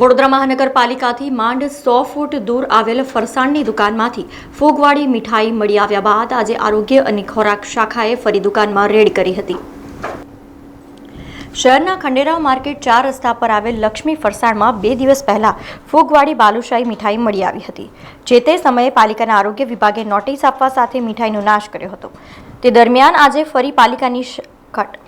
વડોદરા મહાનગરપાલિકાથી માંડ સો ફૂટ દૂર આવેલ ફરસાણની દુકાનમાંથી ફૂગવાળી મીઠાઈ મળી આવ્યા બાદ આજે આરોગ્ય અને ખોરાક શાખાએ ફરી દુકાનમાં રેડ કરી હતી. શહેરના ખંડેરાવ માર્કેટ ચાર રસ્તા પર આવેલ લક્ષ્મી ફરસાણમાં બે દિવસ પહેલા ફૂગવાળી બાલુશાહી મીઠાઈ મળી આવી હતી. જે તે સમયે પાલિકાના આરોગ્ય વિભાગે નોટિસ આપવા સાથે મીઠાઈનો નાશ કર્યો હતો. તે દરમિયાન આજે ફરી પાલિકાની કટ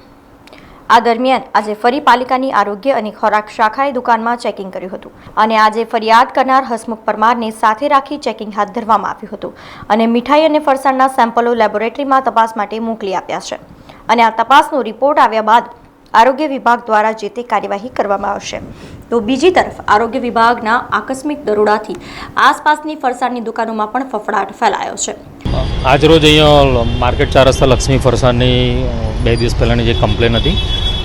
આ દરમિયાન આજે ફરી પાલિકાની આરોગ્ય અને ખોરાક શાખાએ દુકાનમાં ચેકિંગ કર્યું હતું અને આજે ફરિયાદ કરનાર હસમુખ પરમારને સાથે રાખી ચેકિંગ હાથ ધરવામાં આવ્યું હતું અને મીઠાઈ અને ફરસાણના સેમ્પલો લેબોરેટરીમાં તપાસ માટે મોકલી આપ્યા છે. અને આ તપાસનો રિપોર્ટ આવ્યા બાદ આરોગ્ય વિભાગ દ્વારા જે તે કાર્યવાહી કરવામાં આવશે. તો બીજી તરફ આરોગ્ય વિભાગના આકસ્મિક દરોડાથી આસપાસની ફરસાણની દુકાનોમાં પણ ફફડાટ ફેલાયો છે. આજ રોજ અહીંયા માર્કેટ ચાર રસ્તા લક્ષ્મી ફરસાણની બે દિવસ પહેલાંની જે કમ્પ્લેન હતી,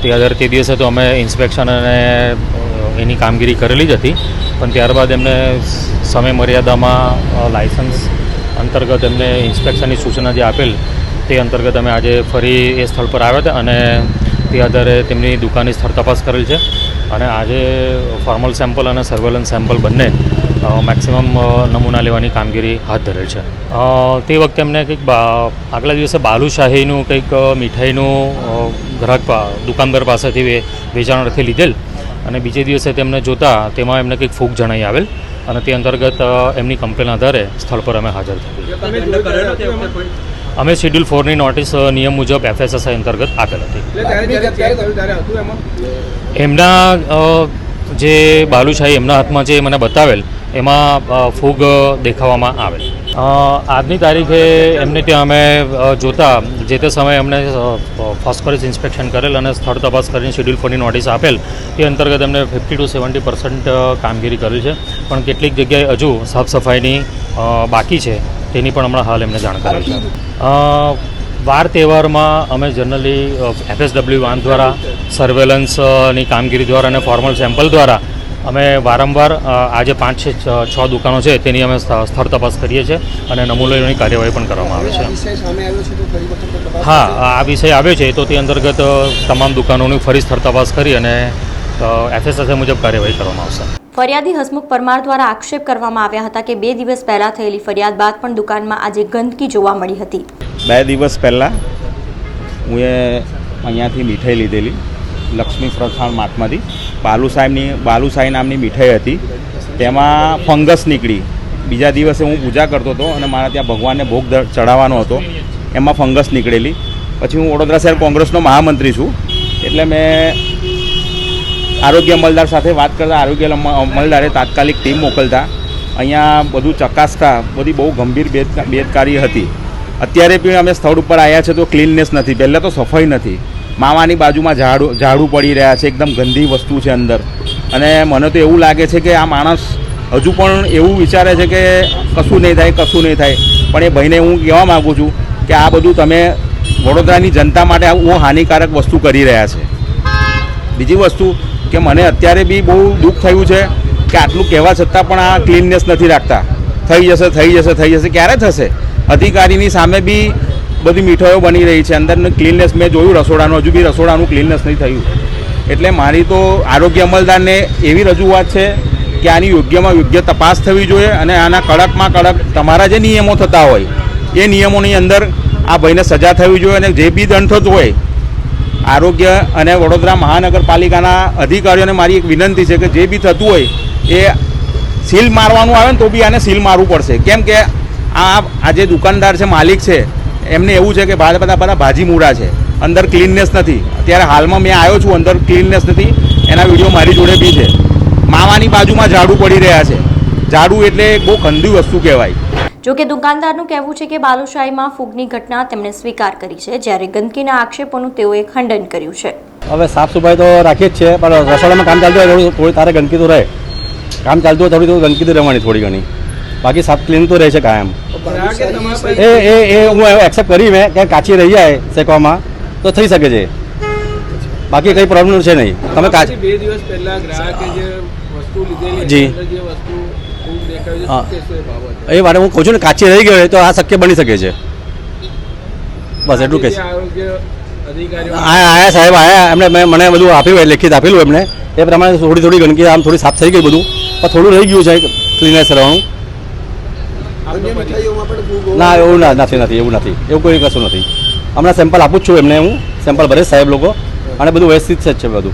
તે આધારે તે દિવસે તો અમે ઇન્સ્પેક્શન અને એની કામગીરી કરેલી જ હતી, પણ ત્યારબાદ એમને સમય મર્યાદામાં લાયસન્સ અંતર્ગત એમને ઇન્સ્પેક્શનની સૂચના જે આપેલ, તે અંતર્ગત અમે આજે ફરી એ સ્થળ પર આવ્યા હતા અને તે આધારે તેમની દુકાનની સ્થળ તપાસ કરેલ છે. અને આજે ફોર્મલ સેમ્પલ અને સર્વેલન્સ સેમ્પલ બંને મેક્સિમમ નમૂના લેવાની કામગીરી હાથ ધરેલ છે. તે વખતે એમને કંઈક આગલા દિવસે બાલુશાહીનું કંઈક મીઠાઈનું ગ્રાહક દુકાનદાર પાસેથી વેચાણ અર્થે લીધેલ અને બીજે દિવસે તેમને જોતા તેમાં એમને કંઈક ફૂગ જણાઈ આવેલ અને તે અંતર્ગત એમની કમ્પ્લેન આધારે સ્થળ પર અમે હાજર થયેલ અમે શેડ્યુલ ફોરની નોટિસ નિયમ મુજબ એફએસએસઆઈ અંતર્ગત આપેલ હતી. એમના જે બાલુશાહી એમના હાથમાં જે મને બતાવેલ એમાં ફૂગ દેખાવામાં આવેલ. આજની તારીખે એમને ત્યાં અમે જોતા જે તે સમયે એમને ફોસ્ફરસ ઇન્સ્પેક્શન કરેલ અને સ્થળ તપાસ કરીને શેડ્યુલ ફોરની નોટિસ આપેલ તે અંતર્ગત એમને ફિફ્ટી ટુ સેવન્ટી પર્સન્ટ કામગીરી કરેલ છે. પણ કેટલીક જગ્યાએ હજુ સાફ સફાઈની બાકી છે. તેની પણ હમણાં હાલ એમને જાણ કરી છે. વાર તહેવારમાં અમે જનરલી એફએસડબલ્યુ વાન દ્વારા સર્વેલન્સની કામગીરી દ્વારા અને ફોર્મલ સેમ્પલ દ્વારા અમે વારંવાર આજે પાંચ છે છ દુકાનો છે તેની અમે સ્થ- સ્થળ તપાસ કરીએ છીએ અને નમૂનાની કાર્યવાહી પણ કરવામાં આવે છે. હા આ વિષય આવ્યો છે તો તે અંતર્ગત તમામ દુકાનોની ફરી સ્થળ તપાસ કરી અને એફએસએસએ મુજબ કાર્યવાહી કરવામાં આવશે. ફરિયાદી હસમુખ પરમાર દ્વારા આક્ષેપ કરવામાં આવ્યા હતા કે બે દિવસ પહેલા થયેલી ફરિયાદ બાદ પણ દુકાનમાં આજે ગંદકી જોવા મળી હતી. બે દિવસ પહેલાં હું એ અહીંયાથી મીઠાઈ લીધેલી, લક્ષ્મી ફરસાણ માર્ટમાંથી બાલુ સાહેબની, બાલુ સાહેબ નામની મીઠાઈ હતી. તેમાં ફંગસ નીકળી. બીજા દિવસે હું પૂજા કરતો હતો અને મારા ત્યાં ભગવાનને ભોગ ચડાવવાનો હતો. એમાં ફંગસ નીકળેલી. પછી હું વડોદરા શહેર કોંગ્રેસનો મહામંત્રી છું. એટલે મેં આરોગ્ય અમલદાર સાથે વાત કરતા આરોગ્ય અમ- અમલદારે તાત્કાલિક ટીમ મોકલતા અહીંયા બધું ચકાસતા બધી બહુ ગંભીર બેદ બેદકારી હતી. અત્યારે પણ અમે સ્થળ ઉપર આવ્યા છે તો ક્લીનનેસ નથી, પહેલાં તો સફાઈ નથી. માવાની બાજુમાં ઝાડુ ઝાડુ પડી રહ્યા છે, એકદમ ગંદી વસ્તુ છે અંદર. અને મને તો એવું લાગે છે કે આ માણસ હજુ પણ એવું વિચારે છે કે કશું નહીં થાય, કશું નહીં થાય. પણ એ ભાઈને હું કહેવા માગું છું કે આ બધું તમે વડોદરાની જનતા માટે બહુ હાનિકારક વસ્તુ કરી રહ્યા છે. બીજી વસ્તુ કે મને અત્યારે બી બહુ દુઃખ થયું છે કે આટલું કહેવા છતાં પણ આ ક્લીનનેસ નથી રાખતા. થઈ જશે થઈ જશે થઈ જશે. ક્યારે થશે? અધિકારીની સામે બી બધી મીઠાઈઓ બની રહી છે. અંદરનું ક્લીનનેસ મેં જોયું રસોડાનું, હજુ બી રસોડાનું ક્લીનનેસ નહીં થયું. એટલે મારી તો આરોગ્ય અમલદારને એવી રજૂઆત છે કે આની યોગ્યમાં યોગ્ય તપાસ થવી જોઈએ અને આના કડકમાં કડક તમારા જે નિયમો થતા હોય, એ નિયમોની અંદર આ ભાઈને સજા થવી જોઈએ અને જે બી દંડ થતો હોય આરોગ્ય અને વડોદરા મહાનગરપાલિકાના અધિકારીઓને મારી એક વિનંતી છે કે જે બી થતું હોય એ સીલ મારવાનું આવે ને તો બી આને સીલ મારવું પડશે. કેમ કે આ આ જે દુકાનદાર છે, માલિક છે, એમને એવું છે કે બધા બધા બધા ભાજી મૂડા છે, અંદર ક્લીનનેસ નથી. અત્યારે હાલમાં મેં આવ્યો છું, અંદર ક્લીનનેસ નથી. એના વીડિયો મારી જોડે બી છે. માવાની બાજુમાં ઝાડુ પડી રહ્યા છે. ઝાડુ એટલે બહુ ગંદી વસ્તુ કહેવાય. જો કે દુકાનદારનું કહેવું છે કે બાલુશાહીમાં ફૂગની ઘટના તેમણે સ્વીકાર કરી છે જ્યારે ગંદકીના આક્ષેપોનું તેઓએ ખંડન કર્યું છે. હવે સાફ સફાઈ તો રાખીએ જ છે પણ રસોડામાં કામ ચાલતું હોય થોડું થોડી તારે ગંદકી તો રહે. કામ ચાલતું હોય થોડી થોડી ગંદકી તો રહેવાની થોડી ઘણી. બાકી સાફ ક્લીન તો રહે છે કાયમ. એ એ એ હું એક્સેપ્ટ કરી મેં કે કાચી રહી જાય શેકવામાં તો થઈ શકે છે. બાકી કંઈ પ્રોબ્લેમ છે નહીં. તમે કાચ બે દિવસ પહેલા ગ્રાહકે જે વસ્તુ લીધેલી જી. જે વસ્તુ હા. એ માટે હું કહું છું ને કાચી રહી ગયો હોય તો આ શક્ય બની શકે છે. બસ એટલું કે આયા સાહેબ આયા. એમને મેં મને બધું આપ્યું લેખિત આપેલું એમને. એ પ્રમાણે થોડી થોડી ગંદકી આમ થોડી સાફ થઈ ગઈ બધું. પણ થોડું રહી ગયું છે ક્લીનનેસ રહેવાનું. ના એવું ના નથી નથી એવું નથી. એવું કોઈ કશું નથી. હમણાં સેમ્પલ આપું જ છું એમને હું. સેમ્પલ ભરે સાહેબ લોકો. અને બધું વ્યવસ્થિત જ છે બધું.